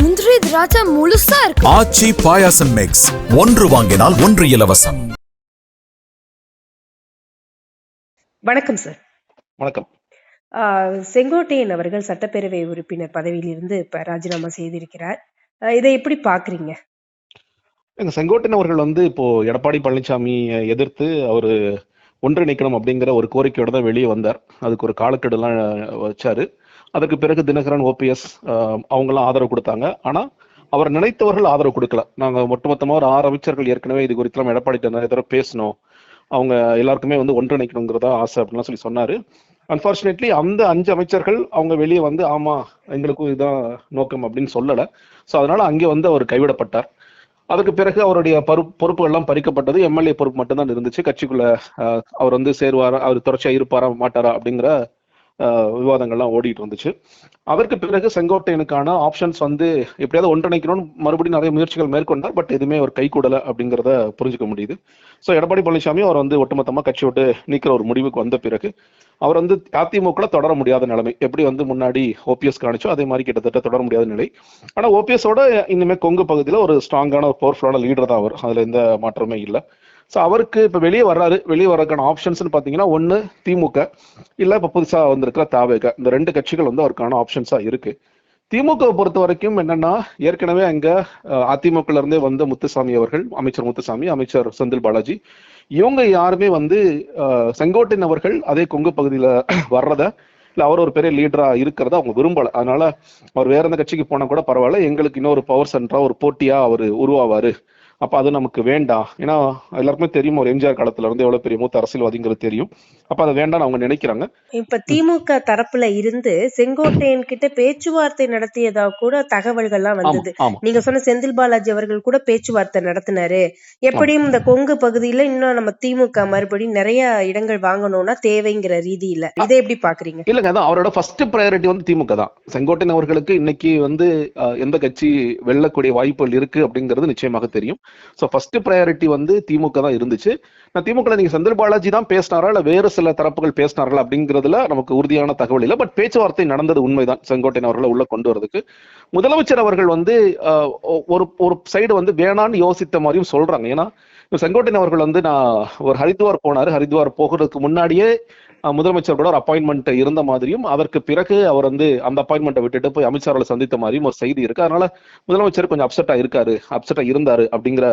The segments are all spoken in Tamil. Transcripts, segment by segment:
முந்திரி திராட்சை முழுசா இருக்கு. ஆச்சி பாயாசம் மிக்ஸ் ஒன்று வாங்கினால் ஒன்று இலவசம். வணக்கம் சார் வணக்கம். செங்கோட்டையன் அவர்கள் சட்டப்பேரவை உறுப்பினர் பதவியிலிருந்து இப்ப ராஜினாமா செய்திருக்கிறார். இதை எப்படி பாக்குறீங்க? எங்க செங்கோட்டையன் அவர்கள் வந்து இப்போ எடப்பாடி பழனிசாமியை எதிர்த்து அவர் ஒன்றிணைக்கணும் அப்படிங்கிற ஒரு கோரிக்கையோட தான் வெளியே வந்தார். அதுக்கு ஒரு காலக்கெடுலாம் வச்சாரு. அதுக்கு பிறகு தினகரன் ஓபிஎஸ் அவங்கெல்லாம் ஆதரவு கொடுத்தாங்க. ஆனால் அவர் நினைத்தவர்கள் ஆதரவு கொடுக்கல. நாங்கள் ஒட்டுமொத்தமாக ஒரு ஆறு அமைச்சர்கள் ஏற்கனவே இது குறித்து நம்ம எடப்பாடி நிறைய தடவை பேசணும் அவங்க எல்லாருக்குமே வந்து ஒன்றிணைக்கணுங்கிறதா ஆசை அப்படின்லாம் சொல்லி சொன்னார். அன்பார்ச்சுனேட்லி அந்த அஞ்சு அமைச்சர்கள் அவங்க வெளியே வந்து ஆமா எங்களுக்கும் இதுதான் நோக்கம் அப்படின்னு சொல்லலை. ஸோ அதனால அங்கே வந்து அவர் கைவிடப்பட்டார். அதுக்கு பிறகு அவருடைய பரு- பொறுப்புகள் எல்லாம் பறிக்கப்பட்டது. எம்எல்ஏ பொறுப்பு மட்டும்தான் இருந்துச்சு. கட்சிக்குள்ள அவர் வந்து சேருவாரா அவர் தொடர்ச்சியாக இருப்பாரா மாட்டாரா அப்படிங்கிற விவாதங்கள்லாம் ஓடிட்டு இருந்துச்சு. அதற்கு பிறகு செங்கோட்டையனுக்கான ஆப்ஷன்ஸ் வந்து எப்படியாவது ஒன்றிணைக்கணும்னு மறுபடியும் நிறைய முயற்சிகள் மேற்கொண்டார். பட் எதுவுமே அவர் கைகூடலை அப்படிங்கிறத புரிஞ்சுக்க முடியுது. ஸோ எடப்பாடி பழனிசாமி அவர் வந்து ஒட்டுமொத்தமா கட்சி விட்டு நீக்கிற ஒரு முடிவுக்கு வந்த பிறகு அவர் வந்து அதிமுக தொடர முடியாத நிலைமை. எப்படி வந்து முன்னாடி ஓபிஎஸ் காணிச்சோ அதே மாதிரி கிட்டத்தட்ட தொடர முடியாத நிலை. ஆனா ஓபிஎஸோட இனிமேல் கொங்கு பகுதியில ஒரு ஸ்ட்ராங்கான ஒரு பவர்ஃபுல்லான லீடர் தான் அவர். அதுல எந்த மாற்றமே இல்லை. ஸோ அவருக்கு இப்ப வெளியே வர்றாரு. வெளியே வர்றதுக்கான ஆப்ஷன்ஸ்னு பாத்தீங்கன்னா ஒன்று திமுக. இல்ல இப்ப புதுசா வந்திருக்கிற தாவேக. இந்த ரெண்டு கட்சிகள் வந்து அவருக்கான ஆப்ஷன்ஸா இருக்கு. திமுக பொறுத்த வரைக்கும் என்னன்னா ஏற்கனவே அங்க அதிமுகல இருந்தே வந்த முத்துசாமி அவர்கள் அமைச்சர் முத்துசாமி அமைச்சர் செந்தில் பாலாஜி இவங்க யாருமே வந்து செங்கோட்டையன் அவர்கள் அதே கொங்கு பகுதியில வர்றத இல்ல அவர் ஒரு பெரிய லீடரா இருக்கிறத அவங்க விரும்பல. அதனால அவர் வேற எந்த கட்சிக்கு போனா கூட பரவாயில்ல. எங்களுக்கு இன்னொரு பவர் சென்டரா ஒரு போட்டியா அவர் உருவாவாரு. அப்ப அது நமக்கு வேண்டாம் ஏன்னா எல்லாருக்குமே தெரியும் ஒரு எம்ஜிஆர் காலத்துல இருந்து எவ்வளவு பெரிய மூத்த அரசியல்வாதிங்கிறது தெரியும். அப்ப அதை வேண்டாம்னு அவங்க நினைக்கிறாங்க. இப்ப திமுக தரப்புல இருந்து செங்கோட்டையன் கிட்ட பேச்சுவார்த்தை நடத்தியதா கூட தகவல்கள்லாம் வந்தது. நீங்க சொன்ன செந்தில் பாலாஜி அவர்கள் கூட பேச்சுவார்த்தை நடத்தினாரு. எப்படியும் இந்த கொங்கு பகுதியில இன்னும் நம்ம திமுக மறுபடியும் நிறைய இடங்கள் வாங்கணும்னா தேவைங்கிற ரீதியில. இதை எப்படி பாக்குறீங்க? இல்லங்க அதான் அவரோட ஃபர்ஸ்ட் ப்ரையாரிட்டி வந்து திமுக தான். செங்கோட்டையன் அவர்களுக்கு இன்னைக்கு வந்து எந்த கட்சி வெல்லக்கூடிய வாய்ப்புகள் இருக்கு அப்படிங்கிறது நிச்சயமாக தெரியும். ஸோ ஃபர்ஸ்ட் ப்ரையாரிட்டி வந்து திமுக தான் இருந்துச்சு. நான் திமுக நீங்க செந்தில் பாலாஜி தான் பேசினாரா? இல்ல வேறு சில தரப்புகள் பேசினார்கள்? அப்படிங்கிறதுல நமக்கு உறுதியான தகவல் இல்லை. பட் பேச்சுவார்த்தை நடந்தது உண்மைதான் செங்கோட்டையன் அவர்களை உள்ள கொண்டு வரதுக்கு. முதலமைச்சர் அவர்கள் வந்து ஒரு ஒரு சைடு வந்து வேணான்னு யோசித்த மாதிரியும் சொல்றாங்க. ஏன்னா செங்கோட்டையன் அவர்கள் வந்து நான் ஒரு ஹரித்வார் போனாரு. ஹரித்வார் போகிறதுக்கு முன்னாடியே முதலமைச்சர் கூட ஒரு அப்பாயின்மெண்ட் இருந்த மாதிரியும் அதற்கு பிறகு அவர் வந்து அந்த அப்பாயின்மெண்ட்டை விட்டுட்டு போய் அமித்ஷாவை சந்தித்த மாதிரியும் ஒரு செய்தி இருக்கு. அதனால முதலமைச்சர் கொஞ்சம் அப்செட்டா இருக்காரு அப்செட்டா இருந்தாரு அப்படிங்கிற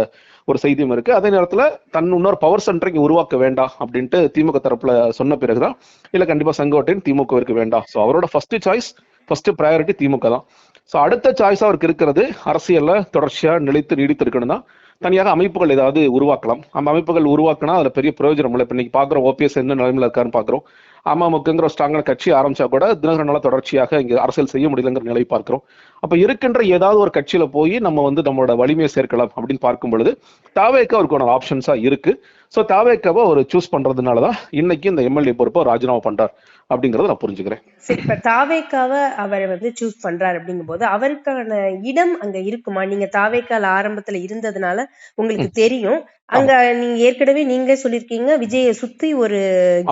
ஒரு செய்தியும் இருக்கு. அதே நேரத்துல தன் இன்னொரு பவர் சென்டர் இங்க உருவாக்க வேண்டாம் அப்படின்ட்டு திமுக தரப்புல சொன்ன பிறகுதான் இல்ல கண்டிப்பா செங்கோட்டையன் திமுகவிற்கு வேண்டாம். ஸோ அவரோட first choice first priority DMK தான். ஸோ அடுத்த சாய்ஸ் அவருக்கு இருக்கிறது அரசியல்ல தொடர்ச்சியா நிலைத்து நீடித்திருக்கணும் தான் தனியாக அமைப்புகள் ஏதாவது உருவாக்கலாம். அந்த அமைப்புகள் உருவாக்கினா அதுல பெரிய பிரயோஜனம் இல்லை. இப்போ இன்னைக்கு பாக்குறோம் ஓபிஎஸ் என்ன நிலைமையில் இருக்காருன்னு பாக்குறோம். அமமுகங்கிற ஸ்ட்ராங்கான கட்சி ஆரம்பிச்சா கூட தினகரனால தொடர்ச்சியாக இங்க அரசியல் செய்ய முடியலங்கிற நிலை பார்க்கிறோம். அப்ப இருக்கின்ற ஏதாவது ஒரு கட்சியில போய் நம்ம வந்து நம்மளோட வலிமையை சேர்க்கலாம் அப்படின்னு பார்க்கும் பொழுது தாவேக்கு அவருக்கான ஆப்ஷன்ஸா இருக்கு. ஸோ தாவேக்காவை அவர் சூஸ் பண்றதுனாலதான் இன்னைக்கு இந்த எம்எல்ஏ பொறுப்பை ராஜினாமா பண்றார் அப்படிங்கறத நான் புரிஞ்சுக்கிறேன். சரி இப்ப தாவேக்காவ அவர் வந்து சூஸ் பண்றாரு அப்படிங்கும்போது அவருக்கான இடம் அங்க இருக்குமா? நீங்க தாவேக்கால ஆரம்பத்துல இருந்ததுனால உங்களுக்கு தெரியும். அங்க நீங்க ஏற்கனவே நீங்க சொல்லிருக்கீங்க விஜய சுத்தி ஒரு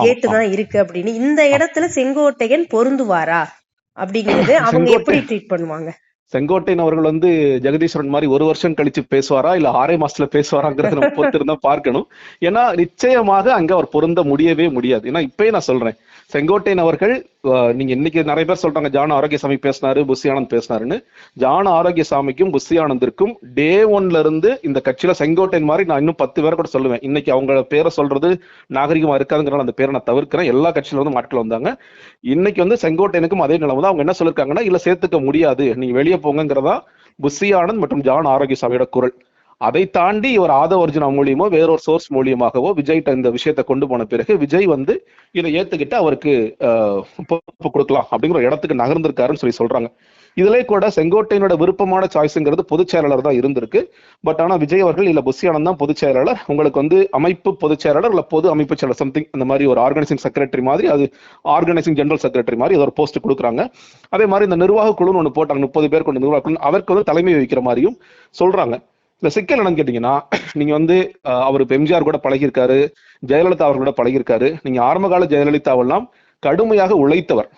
கேட்டு. தான் இருக்கு அப்படின்னு. இந்த இடத்துல செங்கோட்டையன் பொருந்துவாரா அப்படிங்கிறது அவங்க எப்படி ட்ரீட் பண்ணுவாங்க? செங்கோட்டையன் அவர்கள் வந்து ஜெகதீஸ்வரன் மாதிரி ஒரு வருஷம் கழிச்சு பேசுவாரா இல்ல ஆறே மாசத்துல பேசுவாராங்கிறத நம்ம பொறுத்திருந்தா பார்க்கணும். ஏன்னா நிச்சயமாக அங்க அவர் பொருந்த முடியவே முடியாது. ஏன்னா இப்பயே நான் சொல்றேன். செங்கோட்டையன் அவர்கள் நீங்க இன்னைக்கு நிறைய பேர் சொல்றாங்க ஜான ஆரோக்கியசாமி பேசினாரு புஷி ஆனந்த் பேசினாருன்னு. ஜான ஆரோக்கியசாமிக்கும் புஷி ஆனந்திற்கும் டே ஒன்ல இருந்து இந்த கட்சியில செங்கோட்டையன் மாதிரி நான் இன்னும் பத்து பேரை கூட சொல்லுவேன். இன்னைக்கு அவங்க பேரை சொல்றது நாகரிகமா இருக்காதுங்கிறனால அந்த பேரை நான் தவிர்க்கிறேன். எல்லா கட்சியில இருந்து ஆட்கள் வந்தாங்க. இன்னைக்கு வந்து செங்கோட்டையனுக்கும் அதே நிலைமை தான். அவங்க என்ன சொல்லிருக்காங்கன்னா இல்ல சேர்த்துக்க முடியாது. நீங்க வெளியே போங்கிறதா புஷி ஆனந்த் மற்றும் ஜான் ஆரோக்கியசாமியோட குரல். அதை தாண்டி இவர் ஆதவ அர்ஜுனா மூலியமோ வேறொரு சோர்ஸ் மூலியமாகவோ விஜய்கிட்ட இந்த விஷயத்தை கொண்டு போன பிறகு விஜய் வந்து இதை ஏத்துக்கிட்டு அவருக்கு பொறுப்பு கொடுக்கலாம் அப்படிங்கிற ஒரு இடத்துக்கு நகர்ந்திருக்காருன்னு சொல்லி சொல்றாங்க. இதுல கூட செங்கோட்டையனோட விருப்பமான சாய்ஸுங்கிறது பொதுச் செயலாளர் தான் இருந்திருக்கு. பட் ஆனா விஜய் அவர்கள் இல்ல புஷியானந்த் தான் பொதுச் செயலாளர். உங்களுக்கு வந்து அமைப்பு பொதுச் செயலாளர் இல்ல பொது அமைப்பு செயலர் சம்திங் அந்த மாதிரி ஒரு ஆர்கனைசிங் செக்ரட்டரி மாதிரி அது ஆர்கனைசிங் ஜெனரல் செக்ரட்டரி மாதிரி ஒரு போஸ்ட் கொடுக்குறாங்க. அதே மாதிரி இந்த நிர்வாக குழுன்னு ஒன்று போட்டாங்க முப்பது பேர் கொண்ட நிர்வாக குழு அவருக்கு வந்து தலைமை வைக்கிற மாதிரியும் சொல்றாங்க. இந்த சிக்கல் என்னன்னு கேட்டீங்கன்னா நீங்க வந்து அவர் இப்ப எம்ஜிஆர் கூட பழகியிருக்காரு ஜெயலலிதா அவர்களோட பழகியிருக்காரு. நீங்க ஆரம்ப கால ஜெயலலிதாவெல்லாம் கடுமையாக உழைத்தவர்.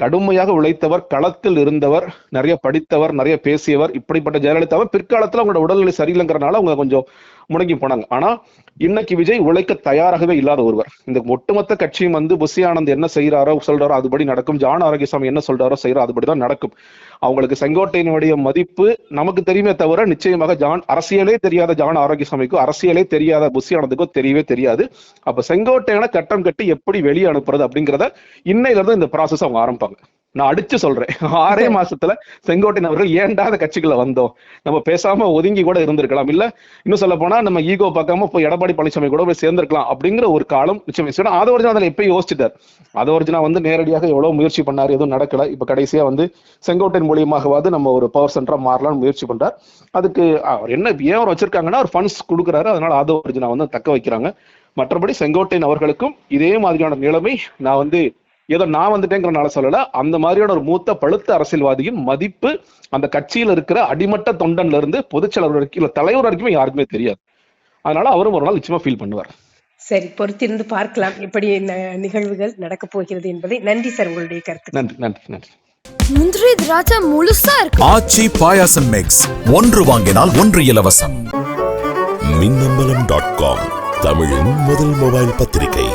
கடுமையாக உழைத்தவர் களத்தில் இருந்தவர் நிறைய படித்தவர் நிறைய பேசியவர். இப்படிப்பட்ட ஜெயலலிதாவை பிற்காலத்துல அவங்களோட உடல்நிலை சரியில்லைங்கிறனால அவங்க கொஞ்சம் முடங்கி போனாங்க. ஆனா இன்னைக்கு விஜய் உழைக்க தயாராகவே இல்லாத ஒருவர். இந்த ஒட்டுமொத்த கட்சியும் வந்து புசி ஆனந்த் என்ன செய்யறாரோ சொல்றாரோ அதுபடி நடக்கும். ஜான் ஆரோக்கியசாமி என்ன சொல்றாரோ செய்யறோ அதுபடிதான் நடக்கும். அவங்களுக்கு செங்கோட்டையினுடைய மதிப்பு நமக்கு தெரியுமே தவிர நிச்சயமாக ஜான் அரசியலே தெரியாத ஜான் ஆரோக்கியசாமிக்கும் அரசியலே தெரியாத புசி ஆனந்துக்கும் தெரியவே தெரியாது. அப்ப செங்கோட்டையான கட்டம் கட்டி எப்படி வெளியே அனுப்புறது அப்படிங்கிறத இன்னையில இருந்து இந்த ப்ராசஸ் அவங்க ஆரம்பிப்பாங்க. நான் அடிச்சு சொல்றேன். ஆறே மாசத்துல செங்கோட்டையன் அவர்கள் ஏன்டா அந்த கட்சிக்குள்ள வந்தோம்? நம்ம பேசாம ஒதுங்கி கூட இருந்திருக்கலாம். இல்ல இன்னும் சொல்ல போனா நம்ம ஈகோ பார்க்காம போய் எடப்பாடி பழனிசாமி கூட போய் சேர்ந்திருக்கலாம் அப்படிங்கிற ஒரு காலம் நிச்சயம் ஆதவர்ஜனா அதில் எப்பயும் யோசிச்சுட்டார். ஆதவர்ஜனா வந்து நேரடியாக எவ்வளவு முயற்சி பண்ணாரு எதுவும் நடக்கல. இப்ப கடைசியா வந்து செங்கோட்டையன் மூலியமாகவாது நம்ம ஒரு பவர் சென்டரா மாறலாம்னு முயற்சி பண்றார். அதுக்கு அவர் என்ன ஏன் அவர் வச்சிருக்காங்கன்னா அவர் ஃபண்ட்ஸ் கொடுக்குறாரு. அதனால ஆதவர்ஜனா வந்து தக்க வைக்கிறாங்க. மற்றபடி செங்கோட்டையன் அவர்களுக்கும் இதே மாதிரியான நிலைமை நான் வந்து ஏதோ நான் வந்துட்டேங்கிறனால சொல்லல. அந்த மாதிரியான ஒரு மூத்த பழுத்த அரசியல்வாதியின் மதிப்பு அந்த கட்சியில இருக்கிற அடிமட்ட தொண்டன்ல இருந்து பொதுச்செயலாளர் வரைக்கும் இல்ல தலைவர் வரைக்கும் யாருக்குமே தெரியாது. அதனால அவரும் ஒரு நாள் நிச்சயமா ஃபீல் பண்ணுவார். சரி பொறுத்திருந்து பார்க்கலாம் எப்படி நிகழ்வுகள் நடக்க போகிறது என்பதை. நன்றி சார் உங்களுடைய கருத்து நன்றி நன்றி நன்றி. முந்திரி திராட்சை முழுசா இருக்கு. ஆச்சி பாயாசம் மிக்ஸ் ஒன்று வாங்கினால் ஒன்று இலவசம். மின்னம்பலம் டாட் காம் தமிழின் முதல் மொபைல் பத்திரிகை.